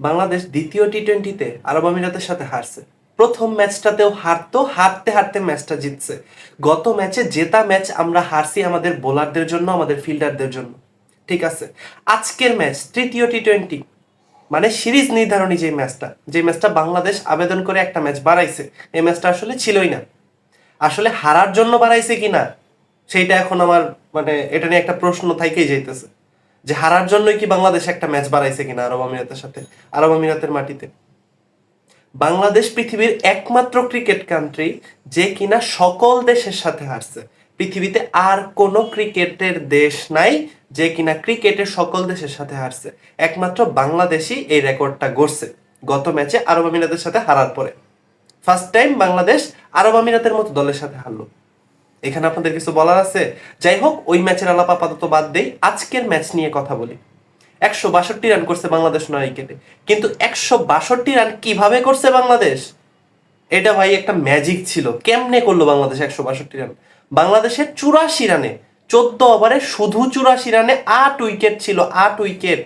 বাংলাদেশ দ্বিতীয় টি টোয়েন্টিতে আরব আমিরাতের সাথে হারছে। প্রথম ম্যাচটাতেও হারতো, হারতে হারতে ম্যাচটা জিতছে। গত ম্যাচে জেতা ম্যাচ আমরা হারছি আমাদের বোলারদের জন্য, আমাদের ফিল্ডারদের জন্য। ঠিক আছে? আজকের ম্যাচ, তৃতীয় টি টোয়েন্টি মানে সিরিজ নির্ধারণী যে ম্যাচটা যে ম্যাচটা বাংলাদেশ আবেদন করে একটা ম্যাচ বাড়াইছে, এই ম্যাচটা আসলে ছিলই না। আসলে হারার জন্য বাড়াইছে কিনা, সেইটা এখন আমার মানে এটা নিয়ে একটা প্রশ্ন থাইকেই যাইতেছে। যে হারার জন্যই কি বাংলাদেশ একটা ম্যাচ বাড়াইছে কিনা আরব আমিরাতের সাথে? আরব আমিরাতের মাটিতে। বাংলাদেশ পৃথিবীর একমাত্র ক্রিকেট কান্ট্রি যে কিনা সকল দেশের সাথে হারছে। পৃথিবীতে আর কোনো ক্রিকেটের দেশ নাই যে কিনা ক্রিকেটের সকল দেশের সাথে হারছে। একমাত্র বাংলাদেশই এই রেকর্ডটা গড়ছে গত ম্যাচে আরব আমিরাতের সাথে হারার পরে। ফার্স্ট টাইম বাংলাদেশ আরব আমিরাতের মতো দলের সাথে হারলো। এখানে আপনাদের কিছু বলার আছে। যাই হোক ওই ম্যাচের আলাপ আপাতত বাদ দেই। আজকের ম্যাচ নিয়ে কথা বলি। একশো বাষট্টি রান করছে বাংলাদেশ নয় উইকেটে কিন্তু একশো বাষট্টি রান কীভাবে করছে বাংলাদেশ? এটা ভাই একটা ম্যাজিক ছিল। কেমনে করল বাংলাদেশ একশো বাষট্টি রান? বাংলাদেশের চুরাশি রানে, চোদ্দ ওভারে শুধু চুরাশি রানে আট উইকেট ছিল, আট উইকেট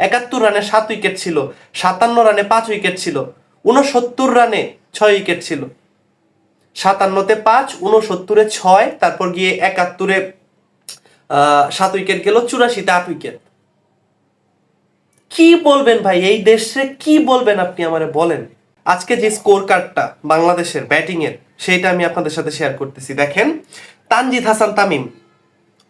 একাত্তর রানে সাত উইকেট ছিল, সাতান্ন রানে পাঁচ উইকেট ছিল উনসত্তর রানে ছয় উইকেট ছিল। সাতান্নতে পাঁচ উনসত্তরে ছয়, তারপর গিয়ে একাত্তরে সাত উইকেট গেল, চুরাশিতে আট উইকেট। কি বলবেন ভাই? এই দেশে কি বলবেন আপনি আমারে বলেন? আজকে যে স্কোর কার্ডটা বাংলাদেশের ব্যাটিং এর সেইটা আমি আপনাদের সাথে শেয়ার করতেছি। দেখেন, তানজিদ হাসান তামিম,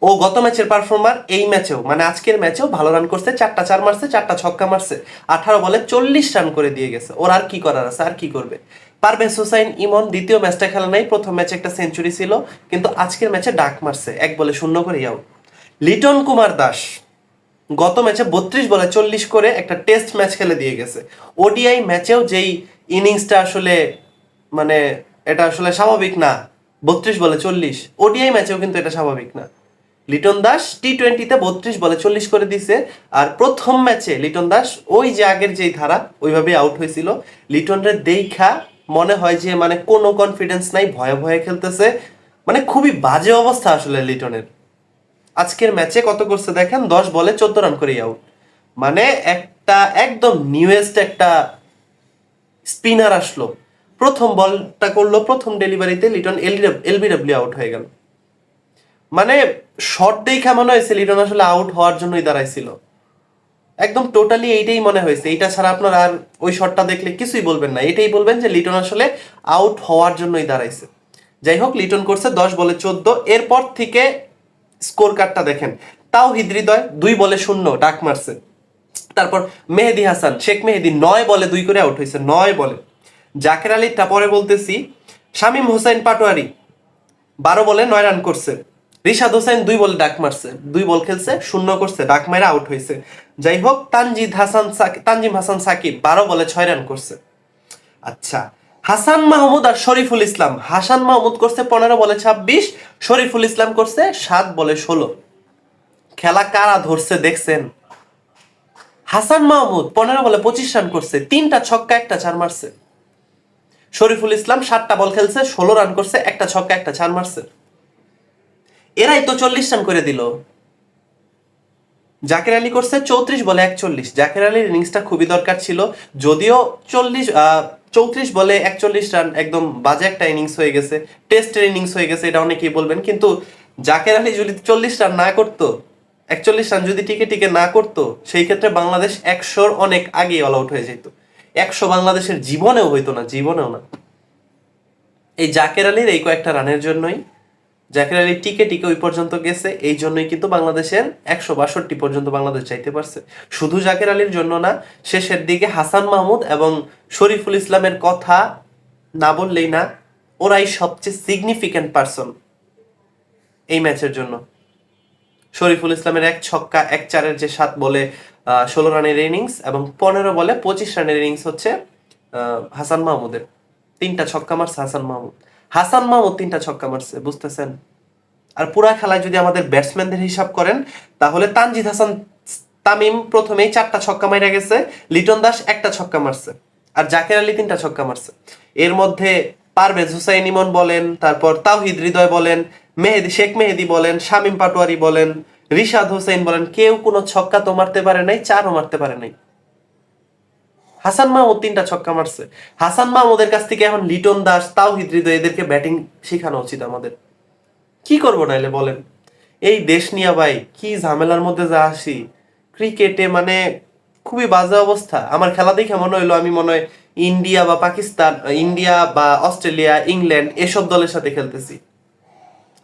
ও গত ম্যাচের পারফর্মার এই ম্যাচেও মানে আজকের ম্যাচেও ভালো রান করছে, চারটা চার মারছে, চারটা ছক্কা মারছে, আঠারো বলে চল্লিশ রান করে দিয়ে গেছে। ওর আর কি করার আছে? আর কি করবে? পারভেজ হোসাইন ইমন দ্বিতীয় ম্যাচটা খেলা নাই, প্রথম ম্যাচে একটা সেঞ্চুরি ছিল, কিন্তু আজকের ম্যাচে ডাক মারছে, এক বলে শূন্য করে আউট লিটন কুমার দাস গত ম্যাচে বত্রিশ বলে চল্লিশ করে একটা টেস্ট ম্যাচ খেলে দিয়ে গেছে। ওডিআই ম্যাচেও যেই ইনিংসটা আসলে মানে এটা আসলে স্বাভাবিক না, বত্রিশ বলে চল্লিশ ওডিআই ম্যাচেও কিন্তু এটা স্বাভাবিক না। লিটন দাস টি টোয়েন্টিতে বত্রিশ বলে চল্লিশ করে দিছে, আর প্রথম ম্যাচে লিটন দাস ওই যে আগের যেই ধারা, ওইভাবেই আউট হয়েছিল। লিটনরে দেইখা মনে হয় যে মানে কোনো কনফিডেন্স নাই, ভয়ে ভয়ে খেলতেছে। মানে খুবই বাজে অবস্থা আসলে লিটনের। আজকের ম্যাচে কত করছে দেখেন? দশ বলে চোদ্দ রান করে আউট মানে একটা একদম নিউয়েস্ট একটা স্পিনার আসলো। প্রথম বলটা করল, প্রথম ডেলিভারিতে লিটন এলবিডব্লিউ আউট হয়ে গেল। মানে শর্ট দেখা হয়েছে লিটন আসলে আউট হওয়ার জন্যই দাঁড়াইছিল। একদম টোটালি এইটাই মনে হয়েছে। এইটা ছাড়া আপনার আর ওই শটটা দেখলে কিছুই বলবেন না। এটাই বলবেন যে লিটন আসলে আউট হওয়ার জন্যই দাঁড়াইছে। যাই হোক, লিটন করছে দশ বলে চোদ্দ। এরপর থেকে স্কোর কার্ডটা দেখেন। তাও হৃদয় দুই বলে শূন্য, ডাক মারছে। তারপর মেহেদি হাসান, শেখ মেহেদি নয় বলে দুই করে আউট হয়েছে, নয় বলে। জাকের আলীটা পরে বলতেছি, শামীম হোসেন পাটোয়ারি বারো বলে নয় রান করছে। রিশাদ হোসেন দুই বলে ডাক মারছে, দুই বল খেলছে, শূন্য করছে, ডাক মারা আউট হয়েছে যাই হোক তানজিদ হাসান তানজিম হাসান সাকিব বারো বলে ছয় রান করছে। আচ্ছা হাসান মাহমুদ আর শরীফুল ইসলাম। হাসান মাহমুদ করছে পনেরো বলে ছাব্বিশ, শরীফুল ইসলাম করছে সাত বলে ষোলো। খেলা কারা ধরছে দেখছেন? হাসান মাহমুদ পনেরো বলে পঁচিশ রান করছে, তিনটা ছক্কা, একটা চার মারছে। শরীফুল ইসলাম সাতটা বল খেলছে, ষোলো রান করছে, একটা ছক্কা, একটা চার মারছে। এরাই তো চল্লিশ রান করে দিল। জাকের আলী করছে চৌত্রিশ বলে একচল্লিশ। জাকের আলীর ইনিংসটা খুবই দরকার ছিল। যদিও চল্লিশ চৌত্রিশ বলে একচল্লিশ রান একদম বাজে একটা ইনিংস হয়ে গেছে। টেস্টের ইনিংস হয়ে গেছে, এটা অনেকেই বলবেন। কিন্তু জাকের আলী যদি চল্লিশ রান না করতো, একচল্লিশ রান যদি টিকে টিকে না করতো, সেই ক্ষেত্রে বাংলাদেশ একশোর অনেক আগে অল আউট হয়ে যেত। একশো বাংলাদেশের জীবনেও হইতো না, জীবনেও না। এই জাকের আলীর এই কয়েকটা রানের জন্যই জাকের আলী টিকে টিকে ওই পর্যন্ত গেছে, এই জন্যই কিন্তু বাংলাদেশের একশো বাষট্টি পর্যন্ত বাংলাদেশ চাইতে পারছে। শুধু জাকের আলীর জন্য না, শেষের দিকে হাসান মাহমুদ এবং শরীফুল ইসলামের কথা না বললেই না, ওরাই সবচেয়ে সিগনিফিক্যান্ট পার্সন এই ম্যাচের জন্য। শরীফুল ইসলামের এক ছক্কা, এক চারের যে সাত বলে ষোলো রানের ইনিংস এবং পনেরো বলে পঁচিশ রানের ইনিংস হচ্ছে হাসান মাহমুদের। তিনটা ছক্কা মারছে হাসান মাহমুদ। হাসান মাহমুদ তিনটা ছক্কা মারছে, বুঝতেছেন? আর পুরা খেলায় যদি আমাদের ব্যাটসম্যানদের হিসাব করেন, তাহলে তানজিদ হাসান তামিম প্রথমেই চারটা ছক্কা মাইরা গেছে, লিটন দাস একটা ছক্কা মারছে, আর জাকের আলী তিনটা ছক্কা মারছে। এর মধ্যে পারভেজ হুসাইন ইমন বলেন, তারপর তাওহিদ হৃদয় বলেন, মেহেদি, শেখ মেহেদি বলেন, শামীম পাটোয়ারি বলেন, রিশাদ হোসেন বলেন, কেউ কোনো ছক্কা তো মারতে পারে নাই, চারও মারতে পারে নাই। হাসান মাহমুদ তিনটা ছক্কা মারছে। হাসান মাহমুদের কাছ থেকে এখন লিটন দাস তাও হৃদয়, এদেরকে ব্যাটিং শেখানো উচিত আমাদের। কি করব নাইলে বলেন? এই দেশ নিয়ে ভাই, কি ঝামেলার মধ্যে যা আসি। ক্রিকেটে মানে খুবই বাজে অবস্থা। আমার খেলা দেখে মনে হইল আমি মনে হয় ইন্ডিয়া বা পাকিস্তান, ইন্ডিয়া বা অস্ট্রেলিয়া, ইংল্যান্ড এসব দলের সাথে খেলতেছি।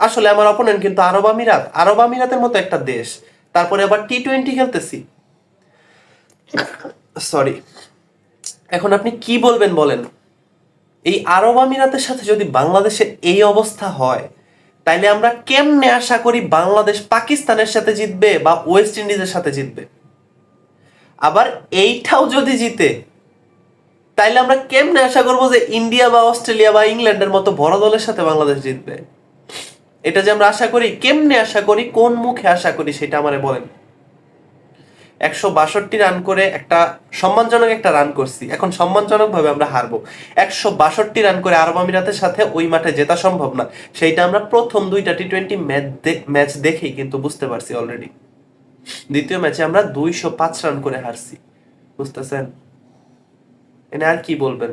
আসলে আমার অপোনেন্ট কিন্তু আরব আমিরাত। আরব আমিরাতের মতো একটা দেশ। তারপরে আবার টি টোয়েন্টি খেলতেছি। সরি এখন আপনি কি বলবেন বলেন? এই আরব আমিরাতের সাথে যদি বাংলাদেশের এই অবস্থা হয়, তাইলে আমরা কেমনে আশা করি বাংলাদেশ পাকিস্তানের সাথে জিতবে বা ওয়েস্ট ইন্ডিজের সাথে জিতবে? আবার এইটাও যদি জিতে, তাইলে আমরা কেমনে আশা করব যে ইন্ডিয়া বা অস্ট্রেলিয়া বা ইংল্যান্ডের মতো বড় দলের সাথে বাংলাদেশ জিতবে? এটা যে আমরা আশা করি, কেমনে আশা করি, কোন মুখে আশা করি, সেটা আমারে বলেন। একশো বাষট্টি রান করে একটা সম্মানজনক একটা রান করছি। এখন সম্মানজনক ভাবে আমরা হারবো। একশো বাষট্টি রান করে আরব আমিরাতের সাথে ওই মাঠে জেতা সম্ভব না। সেইটা আমরা প্রথম দুইটা টি টোয়েন্টি ম্যাচ দেখেই কিন্তু বুঝতে পারছি অলরেডি দ্বিতীয় ম্যাচে আমরা দুইশো পাঁচ রান করে হারছি। বুঝতেছেন? এনে আর কি বলবেন?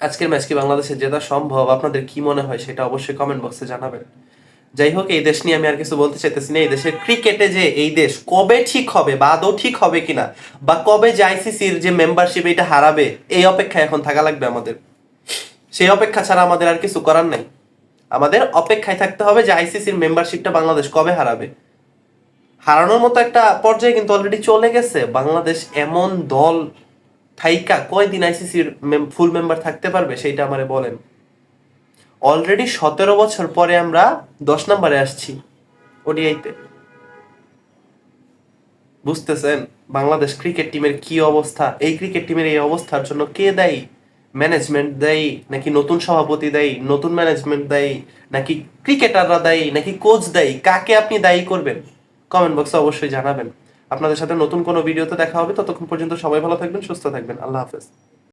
আজকের ম্যাচ কি বাংলাদেশে জেতা সম্ভব? আপনাদের কি মনে হয়? সেটা অবশ্যই কমেন্ট বক্সে জানাবেন। যাই হোক এই দেশ নিয়ে আমি আর কিছু বলতে চাইতেছি না। এই দেশের ক্রিকেটে যে এই দেশ কবে ঠিক হবে বা আদৌ ঠিক হবে কিনা বা কবে যে আইসিসির যে মেম্বারশিপ এটা হারাবে, এই অপেক্ষায় এখন থাকা লাগবে আমাদের। সেই অপেক্ষা ছাড়া আমাদের আর কিছু করার নাই। আমাদের অপেক্ষায় থাকতে হবে যে আইসিসির মেম্বারশিপটা বাংলাদেশ কবে হারাবে। হারানোর মতো একটা পর্যায়ে কিন্তু অলরেডি চলে গেছে। বাংলাদেশ এমন দল, থাইকা কয়দিন আইসিসির ফুল মেম্বার থাকতে পারবে, সেইটা আমারে বলেন। অলরেডি সতেরো বছর পরে আমরা দশ নম্বরে আসছি ওডিআইতে বুঝতেছেন? বাংলাদেশ ক্রিকেট টিমের কি অবস্থা? এই ক্রিকেট টিমের এই অবস্থার জন্য কে দায়ী? ম্যানেজমেন্ট দেয়? নাকি নতুন সভাপতি দেয়? নতুন ম্যানেজমেন্ট দেয়? নাকি ক্রিকেটাররা দেয়? নাকি কোচ দেয়? কাকে আপনি দায়ী করবেন? কমেন্ট বক্সে অবশ্যই জানাবেন। আপনাদের সাথে নতুন কোনো ভিডিওতে দেখা হবে। ততক্ষণ পর্যন্ত সবাই ভালো থাকবেন, সুস্থ থাকবেন। আল্লাহ হাফেজ।